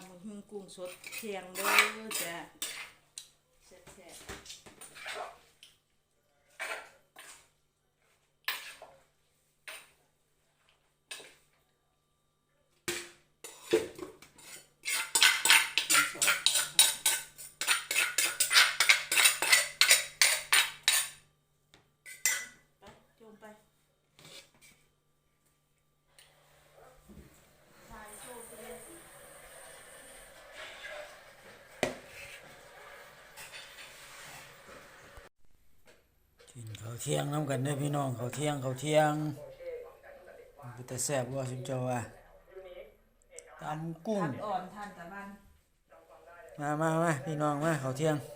ำบักหุ่งกุ้งสดเทียงเด้อจ้ะแซ่บๆ กินข้าวเที่ยงน้ำกันเด้อพี่น้องข้าวเที่ยงข้าวเที่ยงมันเป็นแต่แซ่บว่าสิมเจ้าว่าตำกุ้งทัดอ่อนทานตะวันมามามาพี่น้องมาข้าวเที่ยงเ